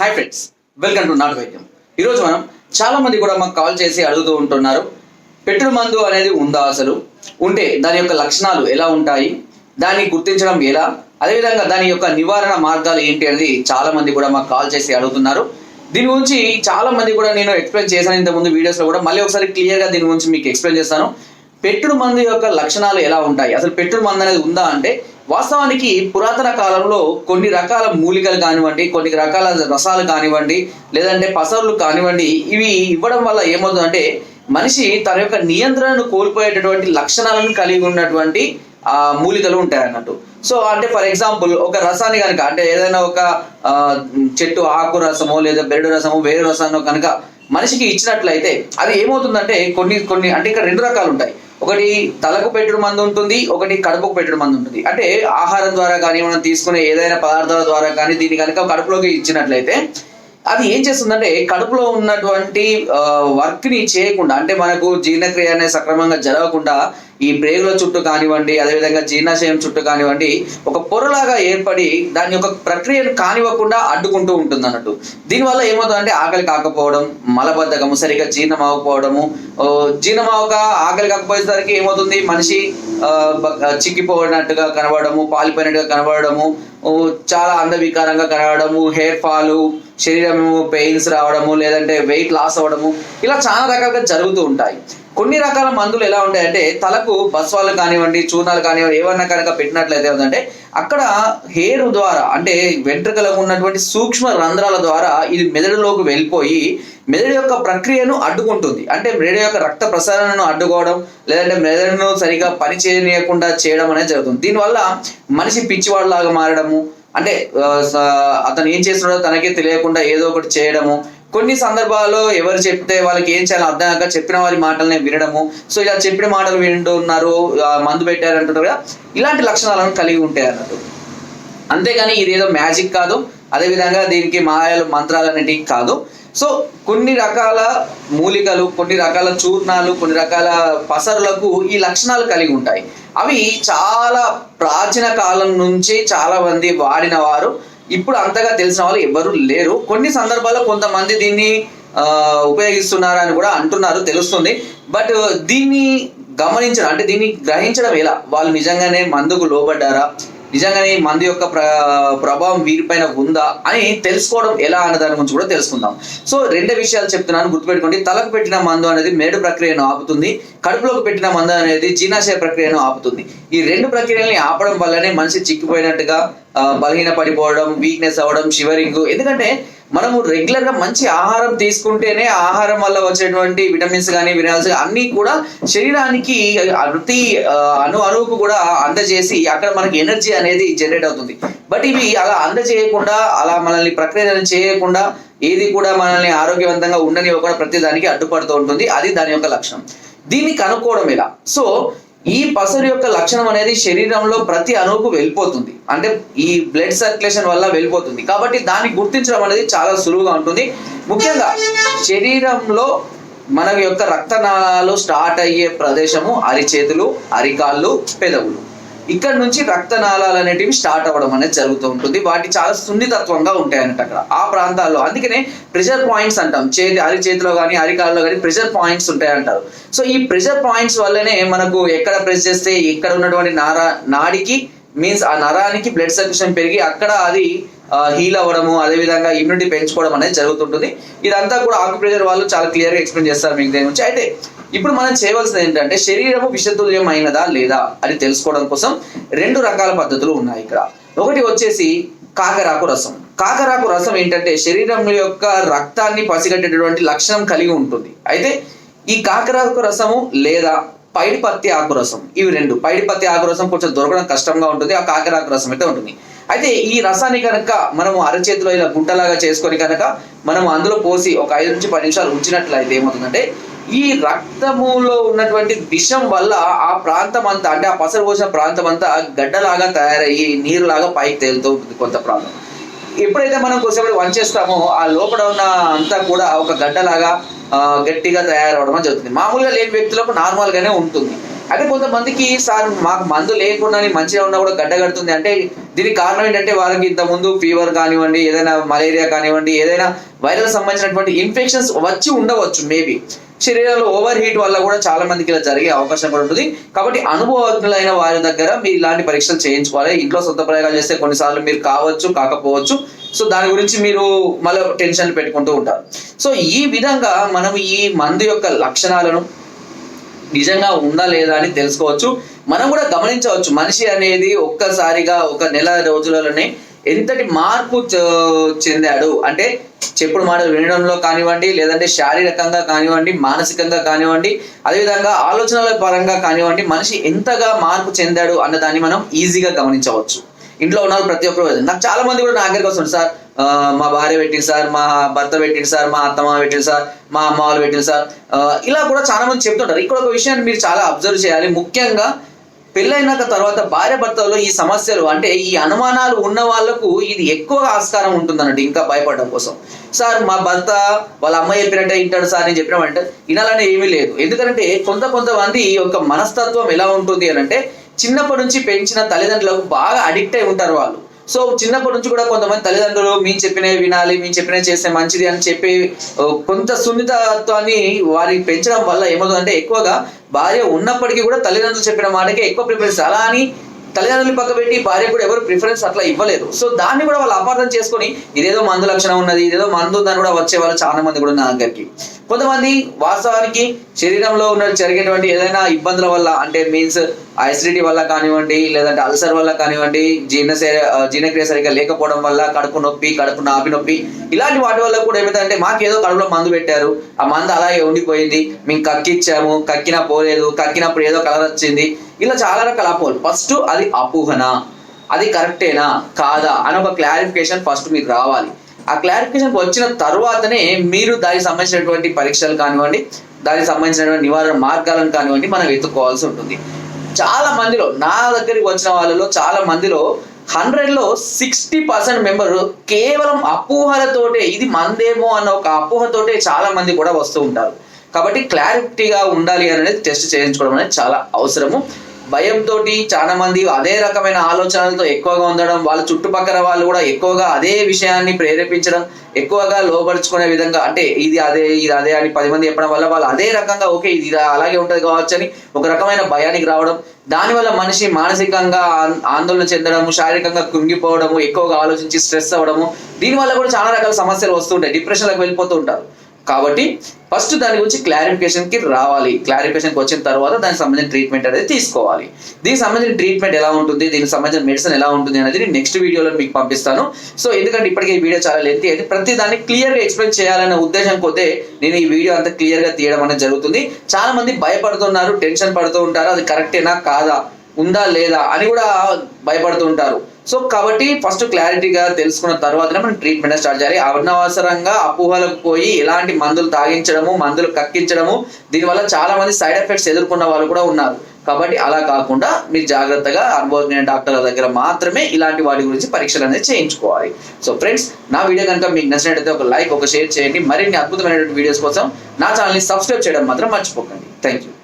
Hi friends welcome to నాటు వైద్యం ఈరోజు మనం చాలా మంది కూడా మాకు కాల్ చేసి అడుగుతూ ఉంటున్నారు పెట్టుడు మందు అనేది ఉందా అసలు? ఉంటే దాని యొక్క లక్షణాలు ఎలా ఉంటాయి? దాన్ని గుర్తించడం ఎలా? అదేవిధంగా దాని యొక్క నివారణ మార్గాలు ఏంటి అనేది చాలా మంది కూడా మాకు కాల్ చేసి అడుగుతున్నారు. దీని గురించి చాలా మంది కూడా నేను ఎక్స్ప్లెయిన్ చేశాను ఇంతకుముందు వీడియోస్లో కూడా. మళ్ళీ ఒకసారి క్లియర్గా దీని గురించి మీకు ఎక్స్ప్లెయిన్ చేస్తాను. పెట్టుడు మందు యొక్క లక్షణాలు ఎలా ఉంటాయి? అసలు పెట్టుడు మందు అనేది ఉందా అంటే వాస్తవానికి పురాతన కాలంలో కొన్ని రకాల మూలికలు కానివ్వండి కొన్ని రకాల రసాలు కానివ్వండి లేదంటే పసరులు కానివ్వండి ఇవి ఇవ్వడం వల్ల ఏమవుతుందంటే మనిషి తన యొక్క నియంత్రణను కోల్పోయేటటువంటి లక్షణాలను కలిగి ఉన్నటువంటి ఆ మూలికలు ఉంటాయి అన్నట్టు. సో అంటే ఫర్ ఎగ్జాంపుల్ ఒక రసాన్ని కనుక అంటే ఏదైనా ఒక చెట్టు ఆకు రసమో లేదా బెరడు రసమో వేరు రసాన్నో కనుక మనిషికి ఇచ్చినట్లయితే అది ఏమవుతుందంటే కొన్ని కొన్ని అంటే ఇక్కడ రెండు రకాలు ఉంటాయి. ఒకటి తలకు పెట్టుడు మందు ఉంటుంది ఒకటి కడుపుకు పెట్టుడు మందు ఉంటుంది. అంటే ఆహారం ద్వారా కానీ మనం తీసుకునే ఏదైనా పదార్థాల ద్వారా కానీ దీన్ని కనుక కడుపులోకి ఇచ్చినట్లయితే అది ఏం చేస్తుందంటే కడుపులో ఉన్నటువంటి వర్క్ని చేయకుండా అంటే మనకు జీర్ణక్రియ అనేది సక్రమంగా జరగకుండా ఈ ప్రేగుల చుట్టూ కానివ్వండి అదేవిధంగా జీర్ణాశయం చుట్టూ కానివ్వండి ఒక పొరలాగా ఏర్పడి దాని యొక్క ప్రక్రియను కానివ్వకుండా అడ్డుకుంటూ ఉంటుంది అన్నట్టు దీనివల్ల ఏమవుతుందంటే ఆకలి కాకపోవడం మలబద్ధకము సరిగా జీర్ణం అవ్వకపోవడము జీర్ణం అవ్వక ఆకలి కాకపోయేసరికి ఏమవుతుంది? మనిషి చిక్కిపోయినట్టుగా కనబడము పాలిపోయినట్టుగా కనబడము చాలా అందవికారంగా కనబడము హెయిర్ ఫాలు శరీరము పెయిన్స్ రావడము లేదంటే వెయిట్ లాస్ అవ్వడము ఇలా చాలా రకాలుగా జరుగుతూ ఉంటాయి. కొన్ని రకాల మందులు ఎలా ఉంటాయంటే తలకు బస్వాలు కానివ్వండి చూర్ణాలు కానివ్వండి ఏమన్నా కనుక పెట్టినట్లయితే ఏంటంటే అక్కడ హెయిర్ ద్వారా అంటే వెంట్రుకలకు ఉన్నటువంటి సూక్ష్మ రంధ్రాల ద్వారా ఇది మెదడులోకి వెళ్ళిపోయి మెదడు యొక్క ప్రక్రియను అడ్డుకుంటుంది. అంటే మెదడు యొక్క రక్త ప్రసరణను అడ్డుకోవడం లేదంటే మెదడును సరిగా పని చేయనీయకుండా చేయడం అనేది జరుగుతుంది. దీనివల్ల మనిషి పిచ్చివాడిలాగా మారడము అంటే అతను ఏం చేస్తున్నాడో తనకే తెలియకుండా ఏదో ఒకటి చేయడము. కొన్ని సందర్భాల్లో ఎవరు చెప్తే వాళ్ళకి ఏం చేయాలో అర్థం కాక చెప్పిన వారి మాటలనే వినడము. సో ఇలా చెప్పిన మాటలు వింటున్నారు మందు పెట్టారు అంటున్నారు కదా ఇలాంటి లక్షణాలను కలిగి ఉంటాయి అన్నట్టు. అంతేగాని ఇదేదో మ్యాజిక్ కాదు అదేవిధంగా దీనికి మాయలు మంత్రాలు అనేటివి కాదు. సో కొన్ని రకాల మూలికలు కొన్ని రకాల చూర్ణాలు కొన్ని రకాల పసరులకు ఈ లక్షణాలు కలిగి ఉంటాయి. అవి చాలా ప్రాచీన కాలం నుంచి చాలా మంది వాడిన వారు. ఇప్పుడు అంతగా తెలిసిన వాళ్ళు ఎవరు లేరు. కొన్ని సందర్భాల్లో కొంతమంది దీన్ని ఉపయోగిస్తున్నారు అని కూడా అంటున్నారు తెలుస్తుంది. బట్ దీన్ని గమనించడం అంటే దీన్ని గ్రహించడం ఎలా? వాళ్ళు నిజంగానే మందుకు లోబడ్డారా? నిజంగానే మంది మందు యొక్క ప్రభావం వీరిపైన ఉందా అని తెలుసుకోవడం ఎలా అన్న దాని గురించి కూడా తెలుసుకుందాం. సో రెండే విషయాలు చెప్తున్నాను గుర్తుపెట్టుకోండి. తలకు పెట్టిన మందు అనేది మేడు ప్రక్రియను ఆపుతుంది. కడుపులోకి పెట్టిన మందు అనేది జీర్ణాశయ ప్రక్రియను ఆపుతుంది. ఈ రెండు ప్రక్రియల్ని ఆపడం వల్లనే మనిషి చిక్కిపోయినట్టుగా బలహీన పడిపోవడం వీక్నెస్ అవ్వడం షివరింగ్ ఎందుకంటే మనము రెగ్యులర్గా మంచి ఆహారం తీసుకుంటేనే ఆహారం వల్ల వచ్చేటువంటి విటమిన్స్ కానీ మినరల్స్ అన్ని కూడా శరీరానికి ప్రతి ఆ, అణు అణువుకు కూడా అందజేసి అక్కడ మనకి ఎనర్జీ అనేది జనరేట్ అవుతుంది. బట్ ఇవి అలా అందజేయకుండా అలా మనల్ని ప్రక్రియ చేయకుండా ఏది కూడా మనల్ని ఆరోగ్యవంతంగా ఉండనివ్వకుండా ప్రతి దానికి అడ్డుపడుతూ ఉంటుంది. అది దాని యొక్క లక్షణం. దీన్ని కనుక్కోవడం ఇలా సో ఈ పసరు యొక్క లక్షణం అనేది శరీరంలో ప్రతి అణువుకు వెళ్ళిపోతుంది. అంటే ఈ బ్లడ్ సర్క్యులేషన్ వల్ల వెళ్ళిపోతుంది. కాబట్టి దాన్ని గుర్తించడం అనేది చాలా సులువుగా ఉంటుంది. ముఖ్యంగా శరీరంలో మన యొక్క రక్తనాళాలు స్టార్ట్ అయ్యే ప్రదేశము అరిచేతులు అరికాళ్ళు పెదవులు. ఇక్కడ నుంచి రక్తనాళాలు అనేటివి స్టార్ట్ అవ్వడం అనేది జరుగుతూ ఉంటుంది. వాటి చాలా సున్నితత్వంగా ఉంటాయన్నట్టు అక్కడ. ఆ ప్రాంతాల్లో. అందుకనే ప్రెషర్ పాయింట్స్ అంటాం. చేతి అరి చేతిలో కానీ అరికాలలో కానీ ప్రెషర్ పాయింట్స్ ఉంటాయి అంటారు సో ఈ ప్రెషర్ పాయింట్స్ వల్లనే మనకు ఎక్కడ ప్రెస్ చేస్తే ఎక్కడ ఉన్నటువంటి నారా నాడికి మీన్స్ ఆ నరానికి బ్లడ్ సర్క్యులేషన్ పెరిగి అక్కడ అది హీల్ అవ్వడము అదేవిధంగా ఇమ్యూనిటీ పెంచుకోవడం అనేది జరుగుతుంటుంది. ఇదంతా కూడా ఆక్యుప్రెషర్ వాళ్ళు చాలా క్లియర్గా ఎక్స్ప్లెయిన్ చేస్తారు మీకు దేని గురించి. అయితే ఇప్పుడు మనం చేయవలసింది ఏంటంటే శరీరము విషతుల్యమైనదా లేదా అని తెలుసుకోవడం కోసం రెండు రకాల పద్ధతులు ఉన్నాయి ఇక్కడ. ఒకటి వచ్చేసి కాకరాకు రసం. కాకరాకు రసం ఏంటంటే శరీరం యొక్క రక్తాన్ని పసిగట్టేటటువంటి లక్షణం కలిగి ఉంటుంది. అయితే ఈ కాకరాకు రసము లేదా పైడిపత్తి ఆకు రసం ఇవి రెండు. పైడిపత్తి ఆకు రసం కొంచెం దొరకడం కష్టంగా ఉంటుంది. ఆ కాకరాకు రసం అయితే ఉంటుంది. అయితే ఈ రసాన్ని కనుక మనము అరచేతిలో ఇలా గుంటలాగా చేసుకొని కనుక మనం అందులో పోసి ఒక ఐదు నుంచి పది నిమిషాలు ఉంచినట్లయితే ఏమవుతుందంటే ఈ రక్తములో ఉన్నటువంటి విషం వల్ల ఆ ప్రాంతం అంతా అంటే ఆ పసరు పోసిన ప్రాంతం అంతా గడ్డలాగా తయారయ్యి నీరులాగా పైకి తేలుతూ ఉంటుంది కొంత ప్రాంతం. ఎప్పుడైతే మనం కొంచెం వంచేస్తామో ఆ లోపల ఉన్న అంతా కూడా ఒక గడ్డలాగా గట్టిగా తయారవడం జరుగుతుంది. మామూలుగా లేని వ్యక్తులకు నార్మల్గానే ఉంటుంది. అంటే కొంతమందికి సార్ మాకు మందు లేకుండా మంచిగా ఉన్నా కూడా గడ్డ కడుతుంది అంటే దీనికి కారణం ఏంటంటే వాళ్ళకి ఇంత ముందు ఫీవర్ కానివ్వండి ఏదైనా మలేరియా కానివ్వండి ఏదైనా వైరల్ సంబంధించినటువంటి ఇన్ఫెక్షన్స్ వచ్చి ఉండవచ్చు మేబీ శరీరంలో ఓవర్ హీట్ వల్ల కూడా చాలా మందికి ఇలా జరిగే అవకాశం కూడా ఉంటుంది. కాబట్టి అనుభవజ్ఞులైన వారి దగ్గర మీరు ఇలాంటి పరీక్షలు చేయించుకోవాలి. ఇంట్లో సొంత ప్రయోగాలు చేస్తే కొన్నిసార్లు మీరు కావచ్చు కాకపోవచ్చు. సో దాని గురించి మీరు మళ్ళీ టెన్షన్ పెట్టుకుంటూ ఉంటారు. సో ఈ విధంగా మనం ఈ మందు యొక్క లక్షణాలను నిజంగా ఉందా లేదా అని తెలుసుకోవచ్చు. మనం కూడా గమనించవచ్చు. మనిషి అనేది ఒక్కసారిగా ఒక నెల రోజులలోనే ఎంతటి మార్పు చ- చెందాడు. అంటే చెప్పుడు మాటలు వినడంలో కానివ్వండి లేదంటే శారీరకంగా కానివ్వండి మానసికంగా కానివ్వండి అదేవిధంగా ఆలోచనల పరంగా కానివ్వండి మనిషి ఎంతగా మార్పు చెందాడు అన్న దాన్ని మనం ఈజీగా గమనించవచ్చు. ఇంట్లో ఉన్న ప్రతి ఒక్కరు నాకు చాలా మంది కూడా నా దగ్గరికి వస్తుంది సార్ మా భార్య పెట్టింది సార్ మా భర్త పెట్టింది సార్ మా అత్తమ్మ పెట్టింది సార్ మా అమ్మ వాళ్ళు పెట్టింది సార్. ఇలా కూడా చాలా మంది చెప్తుంటారు. ఇక్కడ ఒక విషయాన్ని మీరు చాలా అబ్జర్వ్ చేయాలి. ముఖ్యంగా పెళ్ళైనాక తర్వాత భార్య భర్తలో ఈ సమస్యలు అంటే ఈ అనుమానాలు ఉన్న వాళ్ళకు ఇది ఎక్కువ ఆస్కారం ఉంటుంది అన్నట్టు ఇంకా భయపడడం కోసం. సార్ మా భర్త వాళ్ళ అమ్మాయి చెప్పినట్టే వింటాడు సార్ నేను చెప్పినామంటే వినాలని ఏమీ లేదు. ఎందుకంటే కొంత కొంతమంది యొక్క మనస్తత్వం ఎలా ఉంటుంది అని అంటే చిన్నప్పటి నుంచి పెంచిన తల్లిదండ్రులకు బాగా అడిక్ట్ అయి ఉంటారు వాళ్ళు. సో చిన్నప్పటి నుంచి కూడా కొంతమంది తల్లిదండ్రులు మేము చెప్పినవి వినాలి మేము చెప్పినవి చేస్తే మంచిది అని చెప్పి కొంత సున్నితత్వాన్ని వారి పెంచడం వల్ల ఏమవుతుందంటే ఎక్కువగా భార్య ఉన్నప్పటికీ కూడా తల్లిదండ్రులు చెప్పిన మాటకే ఎక్కువ ప్రిఫరెన్స్ అలా అని తల్లిదండ్రులు పక్క పెట్టి భార్య కూడా ఎవరు ప్రిఫరెన్స్ అట్లా ఇవ్వలేదు. సో దాన్ని కూడా వాళ్ళు అపార్థం చేసుకొని ఇదేదో మందు లక్షణం ఉన్నది ఇదేదో మందు ఉందని కూడా వచ్చే వాళ్ళు చాలా మంది కూడా నా దగ్గరికి కొంతమంది వాస్తవానికి శరీరంలో ఉన్న జరిగేటువంటి ఏదైనా ఇబ్బందుల వల్ల అంటే మీన్స్ అసిడిటీ వల్ల కానివ్వండి లేదంటే అల్సర్ వల్ల కానివ్వండి జీర్ణశయ జీర్ణక్రియ సరిగ్గా లేకపోవడం వల్ల కడుపు నొప్పి కడుపు నాభి నొప్పి ఇలాంటి వాటి వల్ల కూడా ఏమైందంటే మాకేదో కడుపులో మందు పెట్టారు. ఆ మందు అలాగే ఉండిపోయింది. మేము కక్కిచ్చాము కక్కినా పోలేదు కక్కినప్పుడు ఏదో కలర్ వచ్చింది. ఇలా చాలా రకాల అపోహలు. ఫస్ట్ అది అపోహన? అది కరెక్టేనా? కాదా? అని ఒక క్లారిఫికేషన్ ఫస్ట్ మీకు రావాలి. ఆ క్లారిఫికేషన్ వచ్చిన తర్వాతనే మీరు దానికి సంబంధించినటువంటి పరీక్షలు కానివ్వండి దానికి సంబంధించినటువంటి నివారణ మార్గాలను కానివ్వండి మనం వెతుక్కోవాల్సి ఉంటుంది. చాలా మందిలో నా దగ్గరికి వచ్చిన వాళ్ళలో చాలా మందిలో హండ్రెడ్లో సిక్స్టీ పర్సెంట్ మెంబర్ కేవలం అపోహలతోటే ఇది మందేమో అన్న ఒక అపోహతోటే చాలా మంది కూడా వస్తూ ఉంటారు. కాబట్టి క్లారిటీగా ఉండాలి అనేది టెస్ట్ చేయించుకోవడం అనేది చాలా అవసరము. భయంతో చాలా మంది అదే రకమైన ఆలోచనలతో ఎక్కువగా ఉండడం వాళ్ళ చుట్టుపక్కల వాళ్ళు కూడా ఎక్కువగా అదే విషయాన్ని ప్రేరేపించడం ఎక్కువగా లోపరుచుకునే విధంగా అంటే ఇది అదే ఇది అదే అని పది మంది చెప్పడం వల్ల వాళ్ళు అదే రకంగా ఓకే ఇది అలాగే ఉంటుంది కావచ్చు అని ఒక రకమైన భయానికి రావడం దానివల్ల మనిషి మానసికంగా ఆన్- ఆందోళన చెందడము శారీరకంగా కృంగిపోవడము ఎక్కువగా ఆలోచించి స్ట్రెస్ అవ్వడము దీనివల్ల కూడా చాలా రకాల సమస్యలు వస్తుంటాయి డిప్రెషన్లకు వెళ్ళిపోతూ ఉంటారు. కాబట్టి ఫస్ట్ దాని గురించి క్లారిఫికేషన్కి రావాలి. క్లారిఫికేషన్కి వచ్చిన తర్వాత దానికి సంబంధించిన ట్రీట్మెంట్ అనేది తీసుకోవాలి. దీనికి సంబంధించిన ట్రీట్మెంట్ ఎలా ఉంటుంది? దీనికి సంబంధించిన మెడిసిన్ ఎలా ఉంటుంది అనేది నేను నెక్స్ట్ వీడియోలో మీకు పంపిస్తాను. సో ఎందుకంటే ఇప్పటికే ఈ వీడియో చాలా లెంతీ అయితే ప్రతి దాన్ని క్లియర్గా ఎక్స్ప్లెయిన్ చేయాలనే ఉద్దేశం కొద్దే నేను ఈ వీడియో అంతా క్లియర్గా తీయడం అనేది జరుగుతుంది. చాలా మంది భయపడుతున్నారు టెన్షన్ పడుతూ ఉంటారు. అది కరెక్టేనా కాదా? ఉందా? లేదా? అని కూడా భయపడుతూ ఉంటారు. సో కాబట్టి ఫస్ట్ క్లారిటీగా తెలుసుకున్న తర్వాతనే మనం ట్రీట్మెంట్ స్టార్ట్ చేయాలి. అనవసరంగా అపోహలకు పోయి ఎలాంటి మందులు తాగించడము మందులు కక్కించడము దీనివల్ల చాలా మంది సైడ్ ఎఫెక్ట్స్ ఎదుర్కొన్న వాళ్ళు కూడా ఉన్నారు. కాబట్టి అలా కాకుండా మీరు జాగ్రత్తగా అనుభవజ్ఞ డాక్టర్ల దగ్గర మాత్రమే ఇలాంటి వాటి గురించి పరీక్షలు అనేది చేయించుకోవాలి. సో ఫ్రెండ్స్ నా వీడియో కనుక మీకు నచ్చినట్లయితే ఒక లైక్ ఒక షేర్ చేయండి. మరిన్ని అద్భుతమైనటువంటి వీడియోస్ కోసం నా ఛానల్ని సబ్స్క్రైబ్ చేయడం మాత్రం మర్చిపోకండి. Thank you